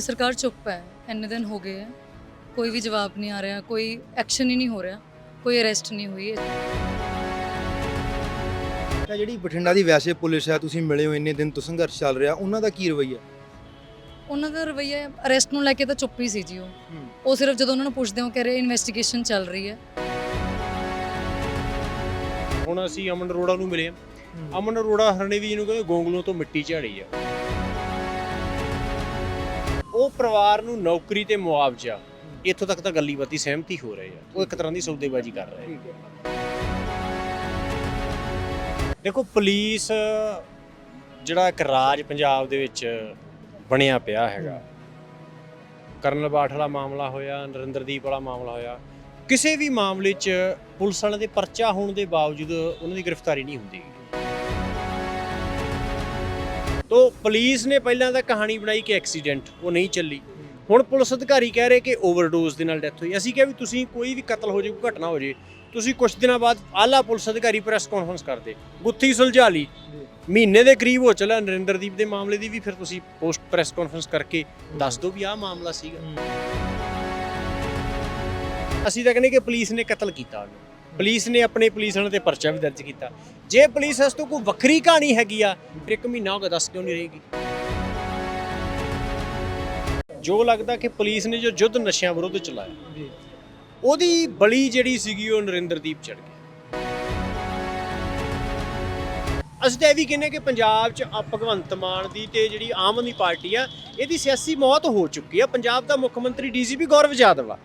ਕਿਉਂਕਿ ਸਰਕਾਰ ਚੁੱਪ ਹੈ ਇੰਨੇ ਦਿਨ ਹੋ ਗਏ ਹੈ ਕੋਈ ਵੀ ਜਵਾਬ ਨਹੀਂ ਆ ਰਿਹਾ ਕੋਈ ਐਕਸ਼ਨ ਹੀ ਨਹੀਂ ਹੋ ਰਿਹਾ ਕੋਈ ਅਰੈਸਟ ਨਹੀਂ ਹੋਈ। ਤਾਂ ਜਿਹੜੀ ਬਠਿੰਡਾ ਦੀ ਵੈਸੇ ਪੁਲਿਸ ਹੈ ਤੁਸੀਂ ਮਿਲੇ ਹੋ ਇੰਨੇ ਦਿਨ ਤੋਂ ਸੰਘਰਸ਼ ਚੱਲ ਰਿਹਾ ਉਹਨਾਂ ਦਾ ਕੀ ਰਵੱਈਆ? ਉਹਨਾਂ ਦਾ ਰਵਈਆ ਅਰੈਸਟ ਨੂੰ ਲੈ ਕੇ ਤਾਂ ਚੁੱਪ ਹੀ ਸੀ ਜੀ ਉਹ। ਉਹ ਸਿਰਫ ਜਦੋਂ ਉਹਨਾਂ ਨੂੰ ਪੁੱਛਦੇ ਹੋ ਕਹਿ ਰਹੇ ਇਨਵੈਸਟੀਗੇਸ਼ਨ ਚੱਲ ਰਹੀ ਹੈ। ਹੁਣ ਅਸੀਂ ਅਮਨ ਅਰੋੜਾ ਨੂੰ ਮਿਲੇ ਹਾਂ। ਅਮਨ ਅਰੋੜਾ ਹਰਣੇ ਵੀ ਜਿਹਨੂੰ ਕਹਿੰਦੇ ਗੋਂਗਲੋਂ ਤੋਂ ਮਿੱਟੀ ਝਾੜੀ ਆ। ਉਹ ਪਰਿਵਾਰ ਨੂੰ ਨੌਕਰੀ ਤੇ ਮੁਆਵਜ਼ਾ ਇੱਥੋਂ ਤੱਕ ਤਾਂ ਗੱਲੀ ਬਾਤੀ ਸਹਿਮਤੀ ਹੋ ਰਹੀ ਆ। ਉਹ ਇੱਕ ਤਰ੍ਹਾਂ ਦੀ ਸੌਦੇਬਾਜ਼ੀ ਕਰ ਰਹੇ ਹੈ। ਦੇਖੋ ਪੁਲਿਸ ਜਿਹੜਾ ਇੱਕ ਰਾਜ ਪੰਜਾਬ ਦੇ ਵਿੱਚ ਬਣਿਆ ਪਿਆ ਹੈਗਾ। ਕਰਨਲ ਬਾਠ ਵਾਲਾ ਮਾਮਲਾ ਹੋਇਆ ਨਰਿੰਦਰਦੀਪ ਵਾਲਾ ਮਾਮਲਾ ਹੋਇਆ। ਕਿਸੇ ਵੀ ਮਾਮਲੇ 'ਚ ਪੁਲਿਸ ਵਾਲਿਆਂ ਦੇ ਪਰਚਾ ਹੋਣ ਦੇ ਬਾਵਜੂਦ ਉਹਨਾਂ ਦੀ ਗ੍ਰਿਫਤਾਰੀ ਨਹੀਂ ਹੁੰਦੀ। ਤੋ ਪੁਲਿਸ ਨੇ ਪਹਿਲਾਂ ਤਾਂ ਕਹਾਣੀ ਬਣਾਈ ਕਿ ਐਕਸੀਡੈਂਟ, ਉਹ ਨਹੀਂ ਚੱਲੀ। ਹੁਣ ਪੁਲਿਸ ਅਧਿਕਾਰੀ ਕਹਿ ਰਹੇ ਕਿ ਓਵਰਡੋਜ਼ ਦੇ ਨਾਲ ਡੈਥ ਹੋਈ। ਅਸੀਂ ਕਿਹਾ ਵੀ ਤੁਸੀਂ ਕੋਈ ਵੀ ਕਤਲ ਹੋ ਜੇ, ਕੋਈ ਘਟਨਾ ਹੋ ਜੇ, ਤੁਸੀਂ ਕੁਝ ਦਿਨਾਂ ਬਾਅਦ ਆਲਾ ਪੁਲਿਸ ਅਧਿਕਾਰੀ ਪ੍ਰੈਸ ਕਾਨਫਰੰਸ ਕਰਦੇ। ਗੁੱਥੀ ਸੁਲਝਾ ਲਈ ਮਹੀਨੇ ਦੇ ਕਰੀਬ ਹੋ ਚੱਲਿਆ ਨਰਿੰਦਰਦੀਪ ਦੇ ਮਾਮਲੇ ਦੀ ਵੀ ਫਿਰ ਤੁਸੀਂ ਪੋਸਟ ਪ੍ਰੈਸ ਕਾਨਫਰੰਸ ਕਰਕੇ ਦੱਸ ਦਿਓ ਵੀ ਆਹ ਮਾਮਲਾ ਸੀਗਾ। ਅਸੀਂ ਤਾਂ ਕਹਿੰਦੇ ਕਿ ਪੁਲਿਸ ਨੇ ਕਤਲ ਕੀਤਾ। ਉਹਨੂੰ ਪੁਲਿਸ ਨੇ ਆਪਣੇ ਪੁਲਿਸ ਵਾਲਿਆਂ ਤੇ ਪਰਚਾ ਵੀ ਦਰਜ ਕੀਤਾ। ਜੇ ਪੁਲਿਸ ਇਸ ਤੋਂ ਕੋਈ ਵੱਖਰੀ ਕਹਾਣੀ ਹੈਗੀ ਆ ਫਿਰ ਇੱਕ ਮਹੀਨਾ ਹੋ ਗਿਆ ਦੱਸ ਕਿਉਂ ਨਹੀਂ ਰਹੇਗੀ? ਜੋ ਲੱਗਦਾ ਕਿ ਪੁਲਿਸ ਨੇ ਜੋ ਯੁੱਧ ਨਸ਼ਿਆਂ ਵਿਰੁੱਧ ਚਲਾਇਆ ਉਹਦੀ ਬਲੀ ਜਿਹੜੀ ਸੀਗੀ ਉਹ ਨਰਿੰਦਰਦੀਪ ਚੜ ਗਿਆ ਅਸੀਂ ਤਾਂ ਇਹ ਵੀ ਕਹਿੰਦੇ ਕਿ ਪੰਜਾਬ 'ਚ ਭਗਵੰਤ ਮਾਨ ਦੀ ਤੇ ਜਿਹੜੀ ਆਮ ਆਦਮੀ ਪਾਰਟੀ ਆ ਇਹਦੀ ਸਿਆਸੀ ਮੌਤ ਹੋ ਚੁੱਕੀ ਆ। ਪੰਜਾਬ ਦਾ ਮੁੱਖ ਮੰਤਰੀ ਡੀਜੀਪੀ ਗੌਰਵ ਯਾਦਵ ਆ।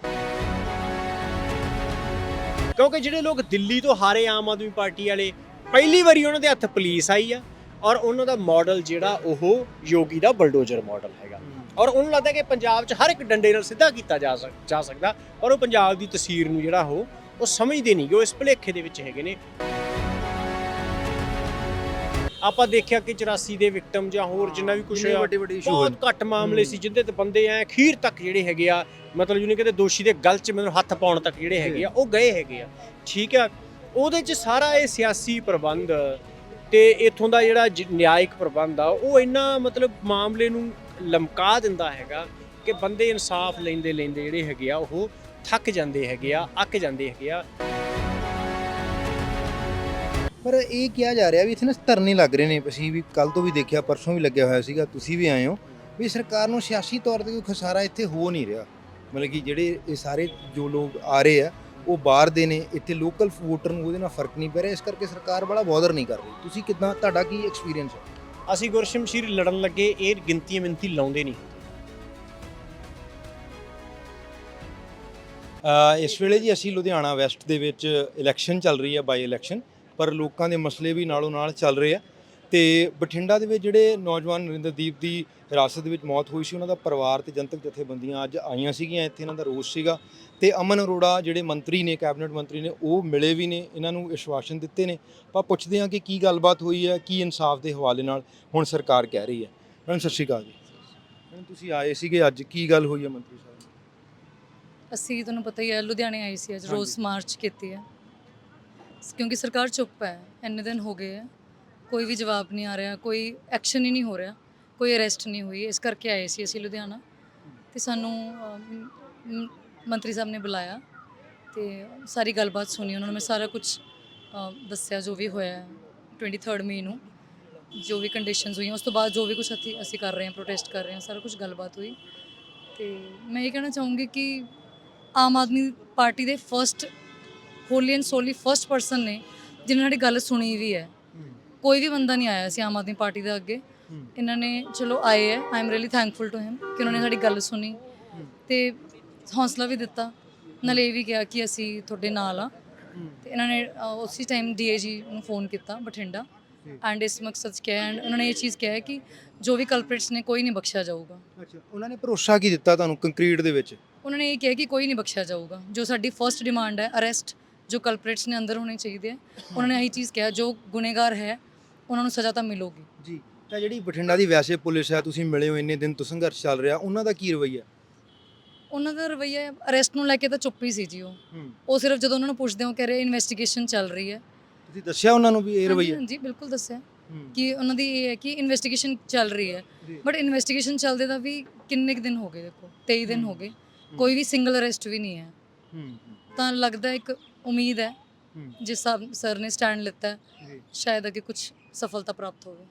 ਕਿਉਂਕਿ ਜਿਹੜੇ ਲੋਕ ਦਿੱਲੀ ਤੋਂ ਹਾਰੇ ਆਮ ਆਦਮੀ ਪਾਰਟੀ ਵਾਲੇ ਪਹਿਲੀ ਵਾਰੀ ਉਹਨਾਂ ਦੇ ਹੱਥ ਪੁਲਿਸ ਆਈ ਆ ਔਰ ਉਹਨਾਂ ਦਾ ਮਾਡਲ ਜਿਹੜਾ ਉਹ ਯੋਗੀ ਦਾ ਬਲਡੋਜ਼ਰ ਮਾਡਲ ਹੈਗਾ। ਔਰ ਉਹਨੂੰ ਲੱਗਦਾ ਕਿ ਪੰਜਾਬ 'ਚ ਹਰ ਇੱਕ ਡੰਡੇ ਨਾਲ ਸਿੱਧਾ ਕੀਤਾ ਜਾ ਜਾ ਸਕਦਾ ਔਰ ਉਹ ਪੰਜਾਬ ਦੀ ਤਸਵੀਰ ਨੂੰ ਜਿਹੜਾ ਉਹ ਉਹ ਸਮਝਦੇ ਨਹੀਂ ਕਿ ਉਹ ਇਸ ਭੁਲੇਖੇ ਦੇ ਵਿੱਚ ਹੈਗੇ ਨੇ। ਆਪਾਂ ਦੇਖਿਆ ਕਿ 84 ਦੇ ਵਿਕਟਮ ਜਾਂ ਹੋਰ ਜਿੰਨਾ ਵੀ ਕੁਝ ਕਿੰਨੇ ਵੱਡੇ ਵੱਡੇ ਇਸ਼ੂ ਹੋਏ ਬਹੁਤ ਘੱਟ ਮਾਮਲੇ ਸੀ ਜਿੰਦੇ ਤੇ ਬੰਦੇ ਐ ਅਖੀਰ ਤੱਕ ਜਿਹੜੇ ਹੈਗੇ ਆ ਮਤਲਬ ਜਿਹਨੇ ਕਹਿੰਦੇ ਦੋਸ਼ੀ ਦੇ ਗਲ 'ਚ ਮੈਨੂੰ ਹੱਥ ਪਾਉਣ ਤੱਕ ਜਿਹੜੇ ਹੈਗੇ ਆ ਉਹ ਗਏ ਹੈਗੇ ਆ। ਠੀਕ ਆ ਉਹਦੇ 'ਚ ਸਾਰਾ ਇਹ ਸਿਆਸੀ ਪ੍ਰਬੰਧ ਤੇ ਇਥੋਂ ਦਾ ਜਿਹੜਾ ਜ- ਨਿਆਇਕ ਪ੍ਰਬੰਧ ਆ, ਉਹ ਇੰਨਾ ਮਤਲਬ ਮਾਮਲੇ ਨੂੰ ਲਮਕਾ ਦਿੰਦਾ ਹੈਗਾ ਕਿ ਬੰਦੇ ਇਨਸਾਫ ਲੈਂਦੇ ਲੈਂਦੇ ਜਿਹੜੇ ਹੈਗੇ ਆ, ਉਹ ਥੱਕ ਜਾਂਦੇ ਹੈਗੇ ਆ, ਅੱਕ ਜਾਂਦੇ ਹੈਗੇ ਆ। ਪਰ ਇਹ ਕਿਹਾ ਜਾ ਰਿਹਾ ਵੀ ਇੱਥੇ ਨਾ ਧਰਨੇ ਲੱਗ ਰਹੇ ਨੇ, ਅਸੀਂ ਵੀ ਕੱਲ ਤੋਂ ਵੀ ਦੇਖਿਆ, ਪਰਸੋਂ ਵੀ ਲੱਗਿਆ ਹੋਇਆ ਸੀਗਾ, ਤੁਸੀਂ ਵੀ ਆਏ ਹੋ, ਵੀ ਸਰਕਾਰ ਨੂੰ ਸਿਆਸੀ ਤੌਰ ਤੇ ਕੋਈ ਖਸਾਰਾ ਇੱਥੇ ਹੋ ਨਹੀਂ ਰਿਹਾ। ਮਤਲਬ ਕਿ ਜਿਹੜੇ ਇਹ ਸਾਰੇ ਜੋ ਲੋਕ ਆ ਰਹੇ ਆ ਉਹ ਬਾਹਰ ਦੇ ਨੇ, ਇੱਥੇ ਲੋਕਲ ਵੋਟਰ ਨੂੰ ਉਹਦੇ ਨਾਲ ਫ਼ਰਕ ਨਹੀਂ ਪੈ ਰਿਹਾ, ਇਸ ਕਰਕੇ ਸਰਕਾਰ ਬੜਾ ਬੋਦਰ ਨਹੀਂ ਕਰ ਰਹੀ। ਤੁਸੀਂ ਕਿਦਾਂ, ਤੁਹਾਡਾ ਕੀ ਐਕਸਪੀਰੀਅੰਸ ਹੈ? ਅਸੀਂ ਗੁਰਸ਼ਮਸ਼ੀਰ ਲੜਨ ਲੱਗੇ, ਇਹ ਗਿਣਤੀਆਂ ਮਿੰਤੀ ਲਾਉਂਦੇ ਨਹੀਂ। ਇਸ ਵੇਲੇ ਜੀ ਅਸੀਂ ਲੁਧਿਆਣਾ ਵੈਸਟ ਦੇ ਵਿੱਚ ਇਲੈਕਸ਼ਨ ਚੱਲ ਰਹੀ ਹੈ ਬਾਈ ਇਲੈਕਸ਼ਨ ਪਰ ਲੋਕਾਂ ਦੇ ਮਸਲੇ ਵੀ ਨਾਲੋਂ ਨਾਲ ਚੱਲ ਰਹੇ ਆ। ਤੇ ਬਠਿੰਡਾ ਦੇ ਵਿੱਚ ਜਿਹੜੇ ਨੌਜਵਾਨ ਨਰਿੰਦਰਦੀਪ ਦੀ ਹਿਰਾਸਤ ਦੇ ਵਿੱਚ ਮੌਤ ਹੋਈ ਸੀ ਉਹਨਾਂ ਦਾ ਪਰਿਵਾਰ ਤੇ ਜਨਤਕ ਜਥੇਬੰਦੀਆਂ ਅੱਜ ਆਈਆਂ ਸੀਗੀਆਂ ਇੱਥੇ ਇਹਨਾਂ ਦਾ ਰੋਸ ਸੀਗਾ ਤੇ ਅਮਨ ਅਰੋੜਾ ਜਿਹੜੇ ਮੰਤਰੀ ਨੇ ਕੈਬਨਿਟ ਮੰਤਰੀ ਨੇ ਉਹ ਮਿਲੇ ਵੀ ਨੇ ਇਹਨਾਂ ਨੂੰ ਵਿਸ਼ਵਾਸਨ ਦਿੱਤੇ ਨੇ। ਆਪਾਂ ਪੁੱਛਦੇ ਹਾਂ ਕਿ ਕੀ ਗੱਲਬਾਤ ਹੋਈ ਹੈ ਕੀ ਇਨਸਾਫ ਦੇ ਹਵਾਲੇ ਨਾਲ ਹੁਣ ਸਰਕਾਰ ਕਹਿ ਰਹੀ ਹੈ। ਮੈਡਮ ਸਤਿ ਸ਼੍ਰੀ ਅਕਾਲ ਜੀ। ਮੈਡਮ ਤੁਸੀਂ ਆਏ ਸੀਗੇ ਅੱਜ ਕੀ ਗੱਲ ਹੋਈ ਹੈ ਮੰਤਰੀ ਸਾਹਿਬ ਨਾਲ? ਅਸੀਂ ਤੁਹਾਨੂੰ ਪਤਾ ਹੀ ਹੈ ਲੁਧਿਆਣੇ ਆਈ ਸੀ ਅੱਜ ਹਾਂਜੀ। ਰੋਜ਼ ਮਾਰਚ ਕੀਤੀ ਹੈ। ਕਿਉਂਕਿ ਸਰਕਾਰ ਚੁੱਪ ਹੈ ਇੰਨੇ ਦਿਨ ਹੋ ਗਏ ਹੈ ਕੋਈ ਵੀ ਜਵਾਬ ਨਹੀਂ ਆ ਰਿਹਾ ਕੋਈ ਐਕਸ਼ਨ ਹੀ ਨਹੀਂ ਹੋ ਰਿਹਾ। ਕੋਈ ਅਰੈਸਟ ਨਹੀਂ ਹੋਈ ਇਸ ਕਰਕੇ ਆਏ ਸੀ ਅਸੀਂ ਲੁਧਿਆਣਾ। ਤੇ ਸਾਨੂੰ ਅਮ, ਮ- ਮੰਤਰੀ ਸਾਹਿਬ ਨੇ ਬੁਲਾਇਆ ਤੇ ਸਾਰੀ ਗੱਲਬਾਤ ਸੁਣੀ ਉਹਨਾਂ ਨੇ ਮੈਂ ਸਾਰਾ ਕੁਝ ਦੱਸਿਆ ਜੋ ਵੀ ਹੋਇਆ ਹੈ 23 ਮਈ ਨੂੰ ਜੋ ਵੀ ਕੰਡੀਸ਼ਨਸ ਹੋਈਆਂ ਉਸ ਤੋਂ ਬਾਅਦ ਜੋ ਵੀ ਕੁਝ ਅਸੀਂ ਅਸੀਂ ਕਰ ਰਹੇ ਹਾਂ ਪ੍ਰੋਟੈਸਟ ਕਰ ਰਹੇ ਹਾਂ ਸਾਰਾ ਕੁਝ ਗੱਲਬਾਤ ਹੋਈ। ਤੇ ਮੈਂ ਇਹ ਕਹਿਣਾ ਚਾਹੂੰਗੀ ਕਿ ਆਮ ਆਦਮੀ ਪਾਰਟੀ ਦੇ first wholly and solely first person ਨੇ ਜਿਨ੍ਹਾਂ ਨੇ ਗੱਲ ਸੁਣੀ ਵੀ ਹੈ। ਕੋਈ ਵੀ ਬੰਦਾ ਨਹੀਂ ਆਇਆ ਸੀ ਆਮ ਆਦਮੀ ਪਾਰਟੀ ਦੇ ਅੱਗੇ। ਇਹਨਾਂ ਨੇ ਚਲੋ ਆਏ ਹੈ I am really thankful to him ਕਿ ਉਹਨਾਂ ਨੇ ਸਾਡੀ ਗੱਲ ਸੁਣੀ ਤੇ ਹੌਸਲਾ ਵੀ ਦਿੱਤਾ। ਨਾਲੇ ਇਹ ਵੀ ਕਿਹਾ ਕਿ ਅਸੀਂ ਤੁਹਾਡੇ ਨਾਲ ਆ ਤੇ ਇਹਨਾਂ ਨੇ ਅ, ਉਸੇ ਟਾਈਮ ਡੀਏਜੀ ਨੂੰ ਫੋਨ ਕੀਤਾ ਬਠਿੰਡਾ। ਐਂਡ ਇਸ ਮਕਸਦ 'ਚ ਕਿਹਾ ਐਂਡ ਉਹਨਾਂ ਨੇ ਇਹ ਚੀਜ਼ ਕਿਹਾ ਹੈ ਕਿ ਜੋ ਵੀ ਕਲਪ੍ਰਿਟਸ ਨੇ ਕੋਈ ਨਹੀਂ ਬਖਸ਼ਿਆ ਜਾਊਗਾ। ਅੱਛਾ ਉਹਨਾਂ ਨੇ ਭਰੋਸਾ ਕੀ ਦਿੱਤਾ ਤੁਹਾਨੂੰ ਕੰਕਰੀਟ ਦੇ ਵਿੱਚ? ਉਹਨਾਂ ਨੇ ਇਹ ਕਿਹਾ ਕਿ ਕੋਈ ਨਹੀਂ ਬਖਸ਼ਿਆ ਜਾਊਗਾ। ਜੋ ਸਾਡੀ ਫਰਸਟ ਡਿਮਾਂਡ ਹੈ ਅਰੈਸਟ ਜੋ ਕਲਪ੍ਰੇਟਸ ਨੇ ਅੰਦਰ ਹੋਣੇ ਚਾਹੀਦੇ ਹੈ ਉਹਨਾਂ ਨੇ ਇਹੀ ਚੀਜ਼ ਕਿਹਾ ਜੋ ਗੁਨੇਗਾਰ ਹੈ ਉਹਨਾਂ ਨੂੰ ਸਜ਼ਾ ਤਾਂ ਮਿਲੂਗੀ। ਜੀ। ਤਾਂ ਜਿਹੜੀ ਬਠਿੰਡਾ ਦੀ ਵੈਸੇ ਪੁਲਿਸ ਹੈ ਤੁਸੀਂ ਮਿਲੇ ਹੋ ਇੰਨੇ ਦਿਨ ਤੋਂ ਸੰਘਰਸ਼ ਚੱਲ ਰਿਹਾ ਉਹਨਾਂ ਦਾ ਕੀ ਰਵੱਈਆ? ਉਹਨਾਂ ਦਾ ਰਵਈਆ ਅਰੈਸਟ ਨੂੰ ਲੈ ਕੇ ਤਾਂ ਚੁੱਪ ਹੀ ਸੀ ਜੀ ਉਹ। ਉਹ ਸਿਰਫ ਜਦੋਂ ਉਹਨਾਂ ਨੂੰ ਪੁੱਛਦੇ ਹੋ ਕਹਿ ਰਹੇ ਇਨਵੈਸਟੀਗੇਸ਼ਨ ਚੱਲ ਰਹੀ ਹੈ। ਤੁਸੀਂ ਦੱਸਿਆ ਉਹਨਾਂ ਨੂੰ ਵੀ ਇਹ ਰਵੱਈਆ? ਹਾਂਜੀ ਬਿਲਕੁਲ ਦੱਸਿਆ। ਕਿ ਉਹਨਾਂ ਦੀ ਇਹ ਹੈ ਕਿ ਇਨਵੈਸਟੀਗੇਸ਼ਨ ਚੱਲ ਰਹੀ ਹੈ। ਜੀ। ਬਟ ਇਨਵੈਸਟੀਗੇਸ਼ਨ ਚੱਲਦੇ ਦਾ ਵੀ ਕਿੰਨੇ ਕੁ ਦਿਨ ਹੋ ਗਏ ਦੇਖੋ 23 ਦਿਨ ਹੋ। ਗਏ। ਕੋਈ ਵੀ ਸਿੰਗਲ ਅਰੈਸਟ ਵੀ ਨਹੀਂ ਹੈ। ਤਾਂ ਲੱਗਦਾ ਇੱਕ ਉਮੀਦ ਹੈ ਜਿਸ ਸਰ ਨੇ ਸਟੈਂਡ ਲਿੱਤਾ ਹੈ ਜੀ। ਸ਼ਾਇਦ ਅੱਗੇ ਕੁਝ ਸਫਲਤਾ ਪ੍ਰਾਪਤ ਹੋਵੇ।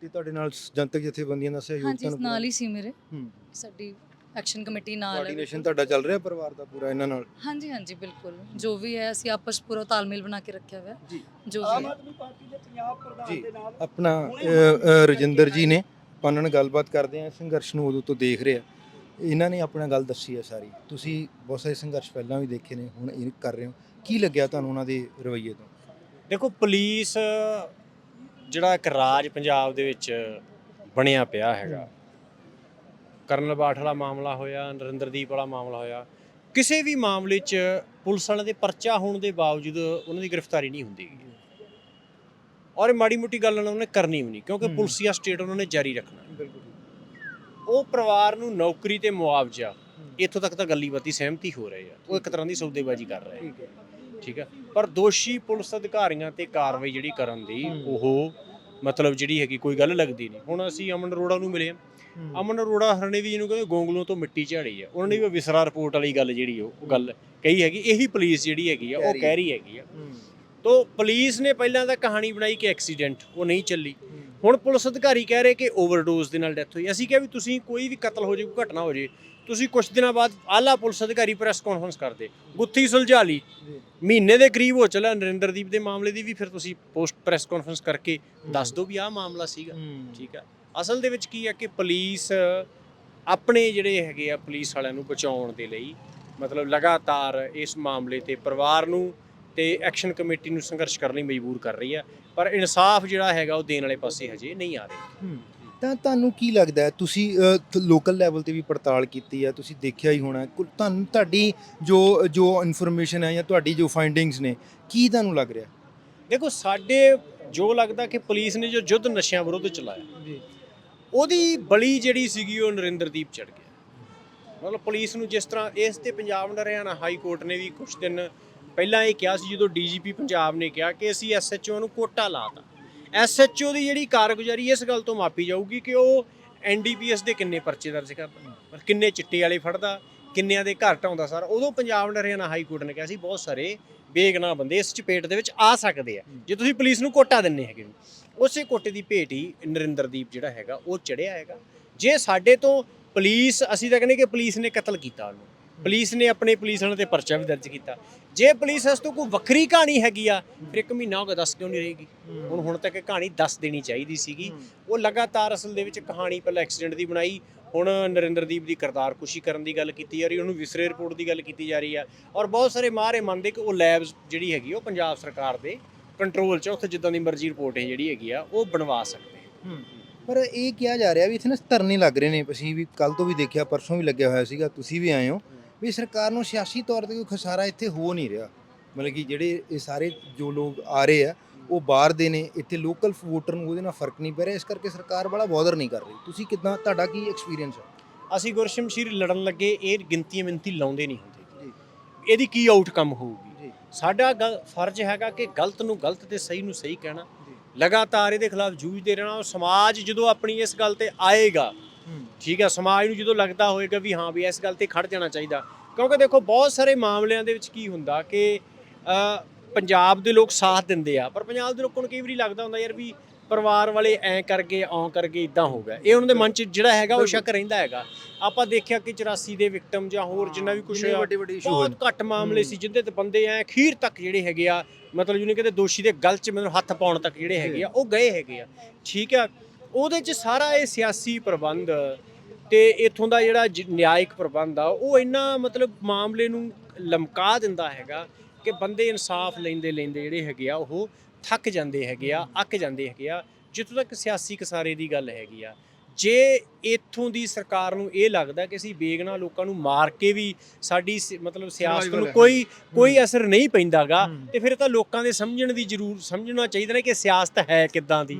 ਤੇ ਤੁਹਾਡੇ ਨਾਲ ਜਨਤਕ ਜਥੇਬੰਦੀਆਂ ਦਾ ਸਹਿਯੋਗ ਹਾਂਜੀ ਨਾਲ ਹੀ ਸੀ ਮੇਰੇ। ਹੂੰ। ਸਾਡੀ ਐਕਸ਼ਨ ਕਮੇਟੀ ਨਾਲ। ਕੋਆਰਡੀਨੇਸ਼ਨ। ਤੁਹਾਡਾ ਚੱਲ ਰਿਹਾ ਪਰਿਵਾਰ ਦਾ ਪੂਰਾ ਇਹਨਾਂ ਨਾਲ? ਹਾਂਜੀ ਹਾਂਜੀ ਬਿਲਕੁਲ। ਜੋ ਵੀ ਹੈ ਅਸੀਂ ਆਪਸ ਪੂਰਾ ਤਾਲਮੇਲ ਬਣਾ ਕੇ ਰੱਖਿਆ ਹੋਇਆ। ਜੀ। ਜੋ ਆਮ ਆਦਮੀ ਪਾਰਟੀ ਦੇ ਪੰਜਾਬ ਪ੍ਰਧਾਨ। ਦੇ ਨਾਲ ਆਪਣਾ ਰਜਿੰਦਰ ਜੀ ਨੇ ਉਹਨਾਂ ਨਾਲ ਗੱਲਬਾਤ ਕਰਦੇ ਆ ਸੰਘਰਸ਼ ਨੂੰ ਉਦੋਂ ਤੋਂ ਦੇਖ ਰਿਹਾ ਇਹਨਾਂ ਨੇ ਆਪਣਾ ਗੱਲ ਦੱਸੀ ਹੈ ਸਾਰੀ। ਤੁਸੀਂ ਬਹੁਤ ਸਾਰੇ ਸੰਘਰਸ਼ ਪਹਿਲਾਂ ਵੀ ਦੇਖੇ ਨੇ ਹੁਣ ਇਹ ਕਰ ਰਹੇ ਹੋ। ਕੀ ਲੱਗਿਆ ਤੁਹਾਨੂੰ ਉਹਨਾਂ ਦੇ ਰਵੱਈਏ ਤੋਂ? ਦੇਖੋ ਪੁਲਿਸ ਜਿਹੜਾ ਇੱਕ ਰਾਜ ਪੰਜਾਬ ਦੇ ਵਿੱਚ ਬਣਿਆ ਪਿਆ ਹੈਗਾ ਕਰਨਲ ਬਾਠ ਵਾਲਾ ਮਾਮਲਾ ਹੋਇਆ ਨਰਿੰਦਰਦੀਪ ਵਾਲਾ ਮਾਮਲਾ ਹੋਇਆ ਕਿਸੇ ਵੀ ਮਾਮਲੇ 'ਚ ਪੁਲਿਸ ਵਾਲਿਆਂ ਦੇ ਪਰਚਾ ਹੋਣ ਦੇ ਬਾਵਜੂਦ ਉਹਨਾਂ ਦੀ ਗ੍ਰਿਫਤਾਰੀ ਨਹੀਂ ਹੁੰਦੀ। ਔਰ ਇਹ ਮਾੜੀ ਮੋਟੀ ਗੱਲ ਉਹਨਾਂ ਨੇ ਕਰਨੀ ਵੀ ਨਹੀਂ ਕਿਉਂਕਿ। ਪੁਲਸੀਆ ਸਟੇਟ ਉਹਨਾਂ ਨੇ ਜਾਰੀ ਰੱਖਣਾ। ਉਹ ਪਰਿਵਾਰ ਨੂੰ ਨੌਕਰੀ ਤੇ ਮੁਆਵਜ਼ਾ ਇੱਥੋਂ ਤੱਕ ਤਾਂ ਗੱਲੀ ਬਾਤੀ ਸਹਿਮਤੀ ਹੋ ਰਹੀ ਆ ਉਹ ਇੱਕ ਤਰ੍ਹਾਂ ਦੀ ਸੌਦੇਬਾਜ਼ੀ ਕਰ ਰਹੇ ਆ। ਠੀਕ ਹੈ। ਠੀਕ ਹੈ ਪਰ ਦੋਸ਼ੀ ਪੁਲਿਸ ਅਧਿਕਾਰੀਆਂ ਤੇ ਕਾਰਵਾਈ ਜਿਹੜੀ ਕਰਨ ਦੀ। ਉਹ ਮਤਲਬ ਜਿਹੜੀ ਹੈਗੀ ਕੋਈ ਗੱਲ ਲੱਗਦੀ ਨਹੀਂ। ਹੁਣ ਅਸੀਂ ਅਮਨ ਅਰੋੜਾ ਨੂੰ ਮਿਲੇ। ਅਮਨ ਅਰੋੜਾ ਹਰਨੇ ਵੀ ਜਿਹਨੂੰ ਕਹਿੰਦੇ ਗੋਂਗਲੋਂ ਤੋਂ ਮਿੱਟੀ ਝਾੜੀ ਆ। ਉਹਨਾਂ ਨੇ ਵੀ ਵਿਸਰਾ ਰਿਪੋਰਟ ਵਾਲੀ ਗੱਲ ਜਿਹੜੀ ਉਹ ਗੱਲ ਕਹੀ ਹੈਗੀ। ਇਹੀ ਪੁਲਿਸ ਜਿਹੜੀ ਹੈਗੀ ਆ ਉਹ ਕਹਿ ਰਹੀ ਹੈਗੀ ਆ। ਤੋ ਪੁਲਿਸ ਨੇ ਪਹਿਲਾਂ ਤਾਂ ਕਹਾਣੀ ਬਣਾਈ ਕਿ ਐਕਸੀਡੈਂਟ ਉਹ ਨਹੀਂ ਚੱਲੀ। ਹੁਣ ਪੁਲਿਸ ਅਧਿਕਾਰੀ ਕਹਿ ਰਹੇ ਕਿ ਓਵਰਡੋਜ਼ ਦੇ ਨਾਲ ਡੈਥ ਹੋਈ। ਅਸੀਂ ਕਿਹਾ ਵੀ ਤੁਸੀਂ ਕੋਈ ਵੀ ਕਤਲ ਹੋ ਜੇ ਕੋਈ ਘਟਨਾ ਹੋ ਜੇ ਤੁਸੀਂ ਕੁਝ ਦਿਨਾਂ ਬਾਅਦ ਆਲਾ ਪੁਲਿਸ ਅਧਿਕਾਰੀ ਪ੍ਰੈਸ ਕਾਨਫਰੰਸ ਕਰਦੇ। ਗੁੱਥੀ ਸੁਲਝਾ ਲਈ। ਮਹੀਨੇ ਦੇ ਕਰੀਬ ਹੋ ਚੱਲਿਆ ਨਰਿੰਦਰਦੀਪ ਦੇ ਮਾਮਲੇ ਦੀ ਵੀ ਫਿਰ ਤੁਸੀਂ ਪੋਸਟ ਪ੍ਰੈਸ ਕਾਨਫਰੰਸ ਕਰਕੇ ਦੱਸ ਦਿਓ ਵੀ ਆਹ ਮਾਮਲਾ ਸੀਗਾ। ਠੀਕ ਹੈ ਅਸਲ ਦੇ ਵਿੱਚ ਕੀ ਹੈ ਕਿ ਪੁਲਿਸ ਆਪਣੇ ਜਿਹੜੇ ਹੈਗੇ ਆ ਪੁਲਿਸ ਵਾਲਿਆਂ ਨੂੰ ਬਚਾਉਣ ਦੇ ਲਈ ਮਤਲਬ ਲਗਾਤਾਰ ਇਸ ਮਾਮਲੇ ਤੇ ਪਰਿਵਾਰ ਨੂੰ ਤੇ ਐਕਸ਼ਨ ਕਮੇਟੀ ਨੂੰ ਸੰਘਰਸ਼ ਕਰਨ ਲਈ ਮਜਬੂਰ ਕਰ ਰਹੀ ਹੈ ਪਰ ਇਨਸਾਫ ਜਿਹੜਾ ਹੈਗਾ ਉਹ ਦੇਣ ਵਾਲੇ ਪਾਸੇ ਹਜੇ ਨਹੀਂ ਆ ਰਿਹਾ। ਤਾਂ ਤੁਹਾਨੂੰ ਕੀ ਲੱਗਦਾ ਹੈ? ਤੁਸੀਂ ਲੋਕਲ ਲੈਵਲ ਤੇ ਵੀ ਪੜਤਾਲ ਕੀਤੀ ਹੈ ਤੁਸੀਂ ਦੇਖਿਆ ਹੀ ਹੋਣਾ ਤੁਹਾਨੂੰ ਤੁਹਾਡੀ ਜੋ ਜੋ ਇਨਫੋਰਮੇਸ਼ਨ ਹੈ ਜਾਂ ਤੁਹਾਡੀ ਜੋ ਫਾਈਂਡਿੰਗਸ ਨੇ ਕੀ ਤੁਹਾਨੂੰ ਲੱਗ ਰਿਹਾ? ਦੇਖੋ ਸਾਡੇ ਜੋ ਲੱਗਦਾ ਕਿ ਪੁਲਿਸ ਨੇ ਜੋ ਯੁੱਧ ਨਸ਼ਿਆਂ ਵਿਰੁੱਧ ਚਲਾਇਆ ਜੀ। ਉਹਦੀ ਬਲੀ ਜਿਹੜੀ ਸੀਗੀ ਉਹ ਨਰਿੰਦਰਦੀਪ ਚੜ ਗਿਆ। ਮਤਲਬ ਪੁਲਿਸ ਨੂੰ ਜਿਸ ਤਰ੍ਹਾਂ ਇਸ ਤੇ ਪੰਜਾਬ ਹਰਿਆਣਾ ਹਾਈ ਕੋਰਟ ਨੇ ਵੀ ਕੁਝ ਦਿਨ ਪਹਿਲਾਂ ਇਹ ਕਿਹਾ ਸੀ ਜਦੋਂ ਡੀਜੀਪੀ ਪੰਜਾਬ ਨੇ ਕਿਹਾ ਕਿ ਅਸੀਂ ਐਸਐਚਓ ਨੂੰ ਕੋਟਾ ਲਾਤਾ। ਐਸਐਚਓ ਦੀ ਜਿਹੜੀ ਕਾਰਗੁਜ਼ਾਰੀ ਇਸ ਗੱਲ ਤੋਂ ਮਾਪੀ ਜਾਊਗੀ ਕਿ ਉਹ ਐਨਡੀਪੀਐਸ ਦੇ ਕਿੰਨੇ ਪਰਚੇ ਦਰਜ ਕਰਦਾ, ਕਿੰਨੇ ਚਿੱਟੇ ਵਾਲੇ ਫੜਦਾ, ਕਿੰਨਿਆਂ ਦੇ ਘਰ ਢਾਉਂਦਾ ਸਰ। ਉਦੋਂ ਪੰਜਾਬ ਹਰਿਆਣਾ ਹਾਈ ਕੋਰਟ ਨੇ ਕਿਹਾ ਸੀ, ਬਹੁਤ ਸਾਰੇ ਬੇਗਨਾਹ ਬੰਦੇ ਇਸ ਚਪੇਟ ਦੇ ਵਿੱਚ ਆ ਸਕਦੇ ਆ। ਜੇ ਤੁਸੀਂ ਪੁਲਿਸ ਨੂੰ ਕੋਟਾ ਦਿੰਨੇ ਹੈਗੇ ਉਸੇ ਕੋਟੇ ਦੀ ਭੇਟ ਹੀ ਨਰਿੰਦਰਦੀਪ ਜਿਹੜਾ ਹੈਗਾ, ਉਹ ਚੜਿਆ ਹੈਗਾ। ਜੇ ਸਾਡੇ ਤੋਂ ਪੁਲਿਸ, ਅਸੀਂ ਤਾਂ ਕਹਿੰਦੇ ਕਿ ਪੁਲਿਸ ਨੇ ਕਤਲ ਕੀਤਾ ਉਹਨੂੰ। ਪੁਲਿਸ ਨੇ ਆਪਣੇ ਪੁਲਿਸ ਵਾਲਿਆਂ ਤੇ ਪਰਚਾ ਵੀ ਦਰਜ ਕੀਤਾ। ਜੇ ਪੁਲਿਸ ਇਸ ਤੋਂ ਕੋਈ ਵੱਖਰੀ ਕਹਾਣੀ ਹੈਗੀ ਆ, ਫਿਰ ਇੱਕ ਮਹੀਨਾ ਹੋ ਗਿਆ ਦੱਸ ਕਿਉਂ ਨਹੀਂ ਰਹੇਗੀ? ਹੁਣ ਹੁਣ ਤੱਕ ਇਹ ਕਹਾਣੀ ਦੱਸ ਦੇਣੀ ਚਾਹੀਦੀ ਸੀਗੀ। ਉਹ ਲਗਾਤਾਰ ਅਸਲ ਦੇ ਵਿੱਚ ਕਹਾਣੀ ਪਹਿਲਾਂ ਐਕਸੀਡੈਂਟ ਦੀ ਬਣਾਈ, ਹੁਣ ਨਰਿੰਦਰਦੀਪ ਦੀ ਕਰਤਾਰ ਕੁਸ਼ੀ ਕਰਨ ਦੀ ਗੱਲ ਕੀਤੀ ਜਾ ਰਹੀ, ਉਹਨੂੰ ਵਿਸਰੇ ਰਿਪੋਰਟ ਦੀ ਗੱਲ ਕੀਤੀ ਜਾ ਰਹੀ ਆ। ਔਰ ਬਹੁਤ ਸਾਰੇ ਮਾਹਰੇ ਮੰਨਦੇ ਕਿ ਉਹ ਲੈਬਸ ਜਿਹੜੀ ਹੈਗੀ ਉਹ ਪੰਜਾਬ ਸਰਕਾਰ ਦੇ ਕੰਟਰੋਲ 'ਚ ਉੱਥੇ ਜਿੱਦਾਂ ਦੀ ਮਰਜ਼ੀ ਰਿਪੋਰਟ ਹੈ ਜਿਹੜੀ ਹੈਗੀ ਆ, ਉਹ ਬਣਵਾ ਸਕਦੇ ਪਰ ਇਹ ਕਿਹਾ ਜਾ ਰਿਹਾ ਵੀ ਇੱਥੇ ਨਾ ਧਰਨੇ ਲੱਗ ਰਹੇ ਨੇ। ਅਸੀਂ ਵੀ ਕੱਲ ਤੋਂ ਵੀ ਦੇਖਿਆ, ਪਰਸੋਂ ਵੀ ਲੱਗਿਆ ਹੋਇਆ ਸੀਗਾ। ਤੁਸੀਂ ਵੀ ਆਏ ਹੋ। ਵੀ ਸਰਕਾਰ ਨੂੰ ਸਿਆਸੀ ਤੌਰ ਤੇ ਕੋਈ ਖਸਾਰਾ ਇੱਥੇ ਹੋ ਨਹੀਂ ਰਿਹਾ। ਮਤਲਬ ਕਿ ਜਿਹੜੇ ਇਹ ਸਾਰੇ ਜੋ ਲੋਕ ਆ ਰਹੇ ਆ ਉਹ ਬਾਹਰ ਦੇ ਨੇ ਇੱਥੇ ਲੋਕਲ ਵੋਟਰ ਨੂੰ ਉਹਦੇ ਨਾਲ ਫ਼ਰਕ ਨਹੀਂ ਪੈ ਰਿਹਾ ਇਸ ਕਰਕੇ ਸਰਕਾਰ ਬੜਾ ਬੌਦਰ ਨਹੀਂ ਕਰ ਰਹੀ। ਤੁਸੀਂ ਕਿਦਾਂ ਤੁਹਾਡਾ ਕੀ ਐਕਸਪੀਰੀਅੰਸ ਹੈ ਅਸੀਂ ਗੁਰਸ਼ਮਸ਼ੀਰ ਲੜਨ ਲੱਗੇ ਇਹ ਗਿਣਤੀਆਂ ਮਿੰਤੀ ਲਾਉਂਦੇ ਨਹੀਂ ਹੁੰਦੇ। ਇਹਦੀ ਕੀ ਆਊਟਕਮ ਹੋਊਗੀ? ਸਾਡਾ ਫਰਜ਼ ਹੈਗਾ ਕਿ ਗਲਤ ਨੂੰ ਗਲਤ ਤੇ ਸਹੀ ਨੂੰ ਸਹੀ ਕਹਿਣਾ। ਲਗਾਤਾਰ ਇਹਦੇ ਖਿਲਾਫ ਜੂਝਦੇ ਰਹਿਣਾ ਉਹ ਸਮਾਜ ਜਦੋਂ ਆਪਣੀ ਇਸ ਗੱਲ ਤੇ ਆਏਗਾ ਠੀਕ ਹੈ ਸਮਾਜ ਨੂੰ ਜਦੋਂ ਲੱਗਦਾ ਹੋਏਗਾ ਵੀ ਹਾਂ ਵੀ ਇਸ ਗੱਲ ਤੇ ਖੜ ਜਾਣਾ ਚਾਹੀਦਾ। ਕਿਉਂਕਿ ਦੇਖੋ ਬਹੁਤ ਸਾਰੇ ਮਾਮਲਿਆਂ ਦੇ ਵਿੱਚ ਕੀ ਹੁੰਦਾ ਕਿ ਪੰਜਾਬ ਦੇ ਲੋਕ ਸਾਥ ਦਿੰਦੇ ਆ ਪਰ ਪੰਜਾਬ ਦੇ ਲੋਕਾਂ ਨੂੰ ਕਈ ਵਾਰੀ ਲੱਗਦਾ ਹੁੰਦਾ ਯਾਰ ਵੀ ਪਰਿਵਾਰ ਵਾਲੇ ਐ ਕਰਕੇ ਆਉਂ ਕਰਕੇ ਇਦਾਂ ਹੋ ਗਿਆ। ਇਹ ਉਹਨਾਂ ਦੇ ਮਨ 'ਚ ਜਿਹੜਾ ਹੈਗਾ ਉਹ ਸ਼ੱਕ ਰਹਿੰਦਾ ਹੈਗਾ। ਆਪਾਂ ਦੇਖਿਆ ਕਿ 84 ਦੇ ਵਿਕਟਮ ਜਾਂ ਹੋਰ ਜਿੰਨਾ ਵੀ ਕੁਝ ਬਹੁਤ ਘੱਟ ਮਾਮਲੇ ਸੀ ਜਿੰਦੇ ਤੇ ਬੰਦੇ ਐ ਅਖੀਰ ਤੱਕ ਜਿਹੜੇ ਹੈਗੇ ਆ ਮਤਲਬ ਜਿਹਨੇ ਕਹਿੰਦੇ ਦੋਸ਼ੀ ਦੇ ਗਲ 'ਚ ਮਤਲਬ ਹੱਥ ਪਾਉਣ ਤੱਕ ਜਿਹੜੇ ਹੈਗੇ ਆ ਉਹ ਗਏ ਹੈਗੇ ਆ। ਠੀਕ ਆ ਉਹਦੇ 'ਚ ਸਾਰਾ ਇਹ ਸਿਆਸੀ ਪ੍ਰਬੰਧ ਤੇ ਇਥੋਂ ਦਾ ਜਿਹੜਾ ਜ- ਨਿਆਇਕ ਪ੍ਰਬੰਧ ਆ, ਉਹ ਇੰਨਾ ਮਤਲਬ ਮਾਮਲੇ ਨੂੰ ਲਮਕਾ ਦਿੰਦਾ ਹੈਗਾ ਕਿ ਬੰਦੇ ਇਨਸਾਫ ਲੈਂਦੇ ਲੈਂਦੇ ਜਿਹੜੇ ਹੈਗੇ ਆ, ਉਹ ਥੱਕ ਜਾਂਦੇ ਹੈਗੇ ਆ, ਅੱਕ ਜਾਂਦੇ ਹੈਗੇ ਆ। ਜਿੱਥੋਂ ਤੱਕ ਸਿਆਸੀ ਕਸਾਰੇ ਦੀ ਗੱਲ ਹੈਗੀ ਆ, ਜੇ ਇੱਥੋਂ ਦੀ ਸਰਕਾਰ ਨੂੰ ਇਹ ਲੱਗਦਾ ਕਿ ਅਸੀਂ ਬੇਗਨਾ ਲੋਕਾਂ ਨੂੰ ਮਾਰ ਕੇ ਵੀ ਸਾਡੀ ਸ- ਮਤਲਬ ਸਿਆਸਤ ਨੂੰ। ਕੋਈ ਕੋਈ ਅਸਰ ਨਹੀਂ ਪੈਂਦਾਗਾ। ਤੇ ਫਿਰ ਤਾਂ ਲੋਕਾਂ ਦੇ ਸਮਝਣ ਦੀ ਜ਼ਰੂਰ ਸਮਝਣਾ ਚਾਹੀਦਾ ਨਾ ਕਿ ਸਿਆਸਤ ਹੈ ਕਿੱਦਾਂ ਦੀ।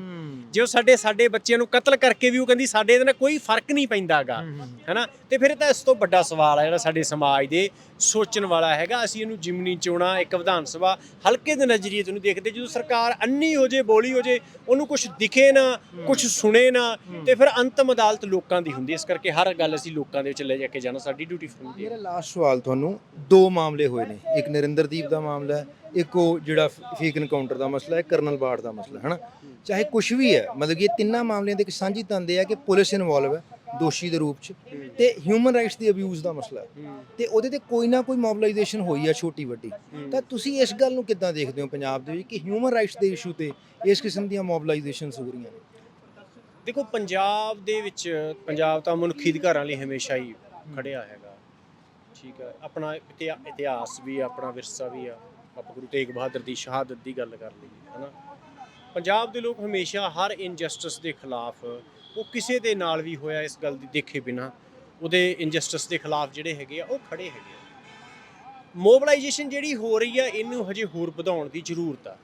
ਜੇ ਉਹ ਸਾਡੇ ਸਾਡੇ ਬੱਚਿਆਂ ਨੂੰ ਕਤਲ ਕਰਕੇ ਵੀ ਉਹ ਕਹਿੰਦੀ ਸਾਡੇ ਇਹਦੇ ਨਾਲ ਕੋਈ ਫ਼ਰਕ ਨਹੀਂ ਪੈਂਦਾਗਾ ਹੈਨਾ? ਤੇ ਫਿਰ ਇਹ ਤਾਂ ਇਸ ਤੋਂ ਵੱਡਾ ਸਵਾਲ ਹੈ ਜਿਹੜਾ ਸਾਡੇ ਸਮਾਜ ਦੇ ਸੋਚਣ ਵਾਲਾ ਹੈਗਾ। ਅਸੀਂ ਇਹਨੂੰ ਜਿਮਨੀ ਚੋਣਾ ਇੱਕ ਵਿਧਾਨ ਸਭਾ ਹਲਕੇ ਦੇ ਨਜ਼ਰੀਏ ਤੋਂ ਨਹੀਂ ਦੇਖਦੇ। ਜਦੋਂ ਸਰਕਾਰ ਅੰਨੀ ਹੋ ਜੇ ਬੋਲੀ ਹੋ ਜੇ ਉਹਨੂੰ ਕੁਝ ਦਿਖੇ ਨਾ ਕੁਝ ਸੁਣੇ ਨਾ ਤੇ ਫਿਰ ਅੰਤਮ ਅਦਾਲਤ ਲੋਕਾਂ ਦੀ ਹੁੰਦੀ ਹੈ। ਇਸ ਕਰਕੇ ਹਰ ਗੱਲ ਅਸੀਂ ਲੋਕਾਂ ਦੇ ਵਿੱਚ ਲੈ ਜਾ ਕੇ ਜਾਣਾ, ਸਾਡੀ ਡਿਊਟੀ ਹੁੰਦੀ ਮੇਰਾ ਲਾਸਟ ਸਵਾਲ ਤੁਹਾਨੂੰ, ਦੋ ਮਾਮਲੇ ਹੋਏ ਨੇ। ਇੱਕ ਨਰਿੰਦਰਦੀਪ ਦਾ ਮਾਮਲਾ ਹੈ, ਇੱਕ ਉਹ ਜਿਹੜਾ ਫੇਕ ਐਨਕਾਊਂਟਰ ਦਾ ਮਸਲਾ ਹੈ, ਕਰਨਲ ਬਾੜ ਦਾ ਮਸਲਾ ਹੈ ਹਨਾ? ਚਾਹੇ ਕੁਝ ਵੀ ਹੈ, ਮਤਲਬ ਕਿ ਇਹ ਤਿੰਨਾਂ ਮਾਮਲਿਆਂ ਦੇ ਇੱਕ ਸਾਂਝੀ ਤੰਦੇ ਆ ਕਿ ਪੁਲਿਸ ਇਨਵੋਲਵ ਹੈ, ਦੋਸ਼ੀ ਦੇ ਰੂਪ 'ਚ। ਤੇ ਹਿਊਮਨ ਰਾਈਟਸ ਦੀ ਅਬਿਊਜ਼ ਦਾ ਮਸਲਾ ਤੇ ਉਹਦੇ ਤੇ ਕੋਈ ਨਾ ਕੋਈ ਮੋਬਿਲਾਈਜੇਸ਼ਨ ਹੋਈ ਆ ਛੋਟੀ ਵੱਡੀ। ਤਾਂ ਤੁਸੀਂ ਇਸ ਗੱਲ ਨੂੰ ਕਿੱਦਾਂ ਦੇਖਦੇ ਹੋ ਪੰਜਾਬ ਦੇ ਵਿੱਚ ਕਿ ਹਿਊਮਨ ਰਾਈਟਸ ਦੇ ਇਸ਼ੂ ਤੇ ਇਸ ਕਿਸਮ ਦੀਆਂ ਮੋਬਿਲਾਈਜੇਸ਼ਨਸ ਹੋ ਰਹੀਆਂ ਨੇ? ਦੇਖੋ ਪੰਜਾਬ ਦੇ ਵਿੱਚ ਪੰਜਾਬ ਤਾਂ ਮਨੁੱਖੀ ਅਧਿਕਾਰਾਂ ਲਈ ਹਮੇਸ਼ਾ ਹੀ ਖੜਿਆ ਹੈਗਾ। ਠੀਕ ਹੈ ਆਪਣਾ ਇਤਿਹਾ- ਇਤਿਹਾਸ ਵੀ ਆ, ਆਪਣਾ ਵਿਰਸਾ ਵੀ ਆ। ਆਪਾਂ ਗੁਰੂ ਤੇਗ ਬਹਾਦਰ ਦੀ ਸ਼ਹਾਦਤ ਦੀ ਗੱਲ ਕਰ ਲਈਏ ਹਨਾ। ਪੰਜਾਬ ਦੇ ਲੋਕ ਹਮੇਸ਼ਾ ਹਰ ਇਨਜਸਟਿਸ ਦੇ ਖਿਲਾਫ ਉਹ ਕਿਸੇ ਦੇ ਨਾਲ ਵੀ ਹੋਇਆ ਇਸ ਗੱਲ ਦੀ ਦੇਖੇ ਬਿਨਾ ਉਹਦੇ ਇਨਜਸਟਿਸ ਦੇ ਖਿਲਾਫ ਜਿਹੜੇ ਹੈਗੇ ਆ ਉਹ ਖੜੇ ਹੈਗੇ ਆ। ਮੋਬਿਲਾਈਜੇਸ਼ਨ ਜਿਹੜੀ ਹੋ ਰਹੀ ਆ ਇਹਨੂੰ ਹਜੇ ਹੋਰ ਵਧਾਉਣ ਦੀ ਜ਼ਰੂਰਤ ਆ।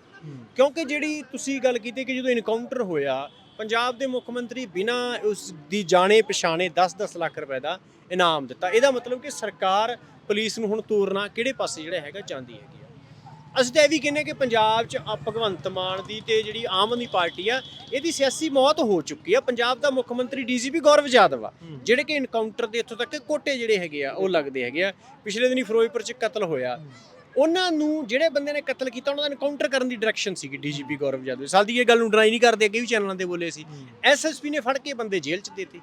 ਕਿਉਂਕਿ ਜਿਹੜੀ ਤੁਸੀਂ ਗੱਲ ਕੀਤੀ ਕਿ ਜਦੋਂ ਇਨਕਾਊਂਟਰ ਹੋਇਆ ਪੰਜਾਬ ਦੇ ਮੁੱਖ ਮੰਤਰੀ ਬਿਨਾ ਉਸ ਦੀ ਜਾਣੇ ਪਛਾਣੇ 10-10 ਲੱਖ ਰੁਪਏ ਦਾ ਇਨਾਮ ਦਿੱਤਾ। ਇਹਦਾ ਮਤਲਬ ਕਿ ਸਰਕਾਰ ਪੁਲਿਸ ਨੂੰ ਹੁਣ ਤੋਰਨਾ ਕਿਹੜੇ ਪਾਸੇ ਜਿਹੜਾ ਹੈਗਾ ਚਾਹੁੰਦੀ ਹੈਗੀ ਆ। ਅਸੀਂ ਤਾਂ ਇਹ ਵੀ ਕਹਿੰਦੇ ਕਿ ਪੰਜਾਬ 'ਚ ਆ ਭਗਵੰਤ ਮਾਨ ਦੀ ਤੇ ਜਿਹੜੀ ਆਮ ਆਦਮੀ ਪਾਰਟੀ ਆ ਇਹਦੀ ਸਿਆਸੀ ਮੌਤ ਹੋ ਚੁੱਕੀ ਆ। ਪੰਜਾਬ ਦਾ ਮੁੱਖ ਮੰਤਰੀ ਡੀਜੀਪੀ ਗੌਰਵ ਯਾਦਵ ਆ ਜਿਹੜੇ ਕਿ ਇਨਕਾਊਂਟਰ ਦੇ ਇੱਥੋਂ ਤੱਕ ਕੋਟੇ ਜਿਹੜੇ ਹੈਗੇ ਆ ਉਹ ਲੱਗਦੇ ਹੈਗੇ ਆ। ਪਿਛਲੇ ਦਿਨੀ ਫਿਰੋਜ਼ਪੁਰ 'ਚ ਕਤਲ ਹੋਇਆ। ਉਹਨਾਂ ਨੂੰ ਜਿਹੜੇ ਬੰਦੇ ਨੇ ਕਤਲ ਕੀਤਾ ਉਹਨਾਂ ਦਾ ਐਨਕਾਊਂਟਰ ਕਰਨ ਦੀ ਡਾਇਰੈਕਸ਼ਨ ਸੀਗੀ ਡੀਜੀਪੀ ਗੌਰਵ ਯਾਦਵ ਸਾਲ ਦੀ ਇਹ ਗੱਲ ਨੂੰ ਡਰਾਈ ਨਹੀਂ ਕਰਦੇ ਅੱਗੇ ਵੀ ਚੈਨਲਾਂ ਤੇ ਬੋਲੇ ਸੀ। ਐਸਐਸਪੀ ਨੇ ਫੜ ਕੇ ਬੰਦੇ ਜੇਲ੍ਹ 'ਚ ਦੇਤੇ।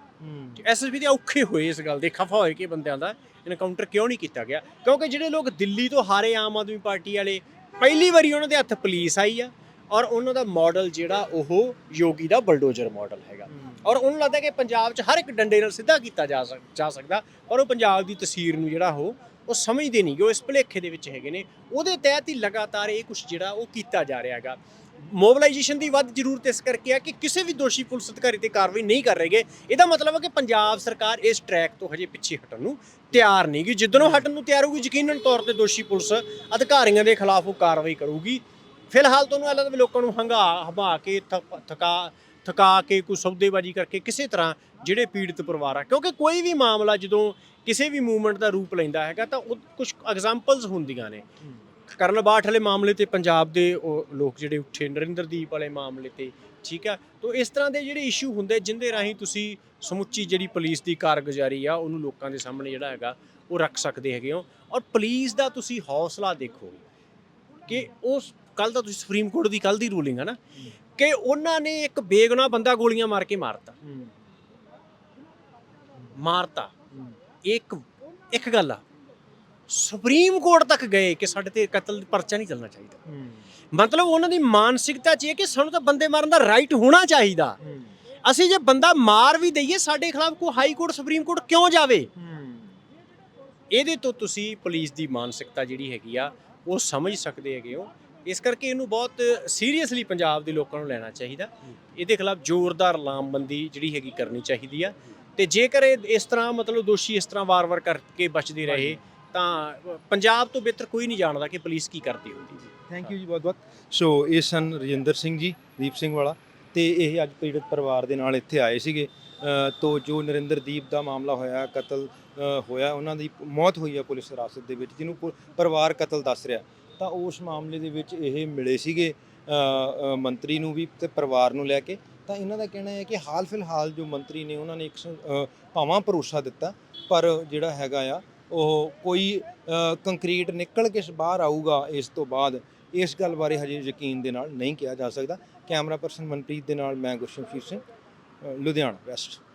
ਐਸਐਸਪੀ ਦੇ ਔਖੇ ਹੋਏ ਇਸ ਗੱਲ ਦੇ ਖਫਾ ਹੋਏ ਕਿ ਬੰਦਿਆਂ ਦਾ ਐਨਕਾਊਂਟਰ ਕਿਉਂ ਨਹੀਂ ਕੀਤਾ ਗਿਆ। ਕਿਉਂਕਿ ਜਿਹੜੇ ਲੋਕ ਦਿੱਲੀ ਤੋਂ ਹਾਰੇ ਆਮ ਆਦਮੀ ਪਾਰਟੀ ਵਾਲੇ ਪਹਿਲੀ ਵਾਰੀ ਉਹਨਾਂ ਦੇ ਹੱਥ ਪੁਲਿਸ ਆਈ ਆ। ਔਰ ਉਹਨਾਂ ਦਾ ਮਾਡਲ ਜਿਹੜਾ ਉਹ ਯੋਗੀ ਦਾ ਬਲਡੋਜ਼ਰ ਮਾਡਲ ਹੈਗਾ। ਔਰ ਉਹਨੂੰ ਲੱਗਦਾ ਕਿ ਪੰਜਾਬ 'ਚ ਹਰ ਇੱਕ ਡੰਡੇ ਨਾਲ ਸਿੱਧਾ ਕੀਤਾ ਜਾ ਸਕ ਜਾ ਸਕਦਾ ਪਰ ਉਹ ਪੰਜਾਬ ਦੀ ਤਸਵੀਰ ਨੂੰ ਜਿਹੜਾ ਉਹ ਉਹ ਸਮਝਦੇ ਨਹੀਂ ਉਹ ਇਸ ਭੁਲੇਖੇ ਦੇ ਵਿੱਚ ਹੈਗੇ ਨੇ। ਉਹਦੇ ਤਹਿਤ ਹੀ ਲਗਾਤਾਰ ਇਹ ਕੁਝ ਜਿਹੜਾ ਉਹ ਕੀਤਾ ਜਾ ਰਿਹਾ ਹੈਗਾ। ਮੋਬਿਲਾਈਜੇਸ਼ਨ ਦੀ ਵੱਧ ਜ਼ਰੂਰਤ ਇਸ ਕਰਕੇ ਆ ਕਿ ਕਿਸੇ ਵੀ ਦੋਸ਼ੀ ਪੁਲਿਸ ਅਧਿਕਾਰੀ ਤੇ ਕਾਰਵਾਈ ਨਹੀਂ ਕਰ ਰਹੇਗੇ। ਇਹਦਾ ਮਤਲਬ ਹੈ ਕਿ ਪੰਜਾਬ ਸਰਕਾਰ ਇਸ ਟਰੈਕ ਤੋਂ ਹਜੇ ਪਿੱਛੇ ਹਟਣ ਨੂੰ ਤਿਆਰ ਨਹੀਂ ਗੀ ਜਿੱਦਣੋਂ ਹਟਣ ਨੂੰ ਤਿਆਰ ਹੋਊਗੀ ਯਕੀਨਨ ਤੌਰ ਤੇ ਦੋਸ਼ੀ ਪੁਲਿਸ ਅਧਿਕਾਰੀਆਂ ਦੇ ਖਿਲਾਫ ਉਹ ਕਾਰਵਾਈ ਕਰੂਗੀ। ਫਿਲਹਾਲ ਤੁਹਾਨੂੰ ਇਹ ਲੱਗਦਾ ਵੀ ਲੋਕਾਂ ਨੂੰ ਹੰਗਾ, ਹਬਾ ਕੇ, ਥ- ਥਕਾ ਥਕਾ ਕੇ, ਕੋਈ ਸੌਦੇਬਾਜ਼ੀ ਕਰਕੇ ਕਿਸੇ ਤਰ੍ਹਾਂ ਜਿਹੜੇ ਪੀੜਤ ਪਰਿਵਾਰ ਆ। ਕਿਉਂਕਿ ਕੋਈ ਵੀ ਮਾਮਲਾ ਜਦੋਂ ਕਿਸੇ ਵੀ ਮੂਵਮੈਂਟ ਦਾ ਰੂਪ ਲੈਂਦਾ ਹੈਗਾ ਤਾਂ ਉਹ ਕੁਝ ਐਗਜ਼ਾਮਪਲਸ ਹੁੰਦੀਆਂ ਨੇ। ਕਰਨ ਬਾਠ ਵਾਲੇ ਮਾਮਲੇ ਤੇ ਪੰਜਾਬ ਦੇ ਉਹ ਲੋਕ ਜਿਹੜੇ ਉੱਠੇ, ਨਰਿੰਦਰਦੀਪ ਵਾਲੇ ਮਾਮਲੇ ਤੇ, ਠੀਕ ਆ? ਤੋਂ ਇਸ ਤਰ੍ਹਾਂ ਦੇ ਜਿਹੜੇ ਇਸ਼ੂ ਹੁੰਦੇ ਜਿੰਦੇ ਰਾਹੀਂ ਤੁਸੀਂ ਸਮੁੱਚੀ ਜਿਹੜੀ ਪੁਲਿਸ ਦੀ ਕਾਰਗੁਜ਼ਾਰੀ ਆ, ਉਹਨੂੰ ਲੋਕਾਂ ਦੇ ਸਾਹਮਣੇ ਜਿਹੜਾ ਹੈਗਾ, ਉਹ ਰੱਖ ਸਕਦੇ ਹੈਗੇ ਹੋ। ਔਰ ਪੁਲਿਸ ਦਾ ਤੁਸੀਂ ਹੌਸਲਾ ਦੇਖੋ ਕਿ ਉਸ ਕੱਲ ਦਾ ਤੁਸੀਂ ਸੁਪਰੀਮ ਕੋਰਟ ਦੀ ਕੱਲ ਦੀ ਰੂਲਿੰਗ ਹੈ ਨਾ, ਕਿ ਉਹਨਾਂ ਨੇ ਇੱਕ ਬੇਗੁਨਾਹ ਬੰਦਾ ਗੋਲੀਆਂ ਮਾਰ ਕੇ ਮਾਰਤਾ। ਮਾਰਤਾ। ਇੱਕ ਇੱਕ ਗੱਲ ਆ, ਸੁਪਰੀਮ ਕੋਰਟ ਤੱਕ ਗਏ ਕਿ ਸਾਡੇ ਤੇ ਕਤਲ ਪਰਚਾ ਨਹੀਂ ਚੱਲਣਾ ਚਾਹੀਦਾ। ਮਤਲਬ ਉਹਨਾਂ ਦੀ ਮਾਨਸਿਕਤਾ 'ਚ ਇਹ ਕਿ ਸਾਨੂੰ ਤਾਂ ਬੰਦੇ ਮਾਰਨ ਦਾ ਰਾਈਟ ਹੋਣਾ ਚਾਹੀਦਾ। ਅਸੀਂ ਜੇ ਬੰਦਾ ਮਾਰ ਵੀ ਦਈਏ, ਸਾਡੇ ਖਿਲਾਫ ਕੋਈ ਹਾਈ ਕੋਰਟ ਸੁਪਰੀਮ ਕੋਰਟ ਕਿਉਂ ਜਾਵੇ? ਇਹਦੇ ਤੋਂ ਤੁਸੀਂ ਪੁਲਿਸ ਦੀ ਮਾਨਸਿਕਤਾ ਜਿਹੜੀ ਹੈਗੀ ਆ, ਉਹ ਸਮਝ ਸਕਦੇ ਹੈਗੇ ਹੋ। ਇਸ ਕਰਕੇ ਇਹਨੂੰ ਬਹੁਤ ਸੀਰੀਅਸਲੀ ਪੰਜਾਬ ਦੇ ਲੋਕਾਂ ਨੂੰ ਲੈਣਾ ਚਾਹੀਦਾ। ਇਹਦੇ ਖਿਲਾਫ ਜ਼ੋਰਦਾਰ ਲਾਮਬੰਦੀ ਜਿਹੜੀ ਹੈਗੀ ਕਰਨੀ ਚਾਹੀਦੀ ਆ। ਤੇ ਜੇਕਰ ਇਹ ਇਸ ਤਰ੍ਹਾਂ ਮਤਲਬ ਦੋਸ਼ੀ ਇਸ ਤਰ੍ਹਾਂ ਵਾਰ-ਵਾਰ ਕਰਕੇ ਬਚਦੇ ਰਹੇ ਤਾਂ ਪੰਜਾਬ ਤੋਂ ਬਿਹਤਰ ਕੋਈ ਨਹੀਂ ਜਾਣਦਾ ਕਿ ਪੁਲਿਸ ਕੀ ਕਰਦੀ ਹੁੰਦੀ ਹੈ। ਥੈਂਕ ਯੂ ਜੀ ਬਹੁਤ ਬਹੁਤ। ਸੋ ਇਹ ਸਨ ਰਜਿੰਦਰ ਸਿੰਘ ਜੀ ਦੀਪ ਸਿੰਘ ਵਾਲਾ। ਤੇ ਇਹ ਅੱਜ ਪੀੜਤ ਪਰਿਵਾਰ ਦੇ ਨਾਲ ਇੱਥੇ ਆਏ ਸੀਗੇ। ਤੋਂ ਜੋ ਨਰਿੰਦਰਦੀਪ ਦਾ ਮਾਮਲਾ ਹੋਇਆ, ਕਤਲ ਹੋਇਆ, ਉਹਨਾਂ ਦੀ ਮੌਤ ਹੋਈ ਹੈ ਪੁਲਿਸ ਹਿਰਾਸਤ ਦੇ ਵਿੱਚ, ਜਿਹਨੂੰ ਪੁ- ਪਰਿਵਾਰ ਕਤਲ ਦੱਸ ਰਿਹਾ। ਤਾਂ ਉਸ ਮਾਮਲੇ ਦੇ ਵਿੱਚ ਇਹ ਮਿਲੇ ਸੀਗੇ ਮੰਤਰੀ ਨੂੰ ਵੀ ਤੇ ਪਰਿਵਾਰ ਨੂੰ ਲੈ ਕੇ। ਤਾਂ ਇਹਨਾਂ ਦਾ ਕਹਿਣਾ ਹੈ ਕਿ ਹਾਲ ਫਿਲਹਾਲ ਜੋ ਮੰਤਰੀ ਨੇ, ਉਹਨਾਂ ਨੇ ਇੱਕ ਭਾਵਾਂ ਭਰੋਸਾ ਦਿੱਤਾ, ਪਰ ਜਿਹੜਾ ਹੈਗਾ ਆ, ਉਹ ਕੋਈ ਕੰਕਰੀਟ ਨਿਕਲ ਕੇ ਬਾਹਰ ਆਊਗਾ ਇਸ ਤੋਂ ਬਾਅਦ, ਇਸ ਗੱਲ ਬਾਰੇ ਹਜੇ ਯਕੀਨ ਦੇ ਨਾਲ ਨਹੀਂ ਕਿਹਾ ਜਾ ਸਕਦਾ। ਕੈਮਰਾ ਪਰਸਨ ਮਨਪ੍ਰੀਤ ਦੇ ਨਾਲ ਮੈਂ ਗੁਰਸ਼ਮਸ਼ੀਰ ਸਿੰਘ। ਲੁਧਿਆਣਾ ਵੈਸਟ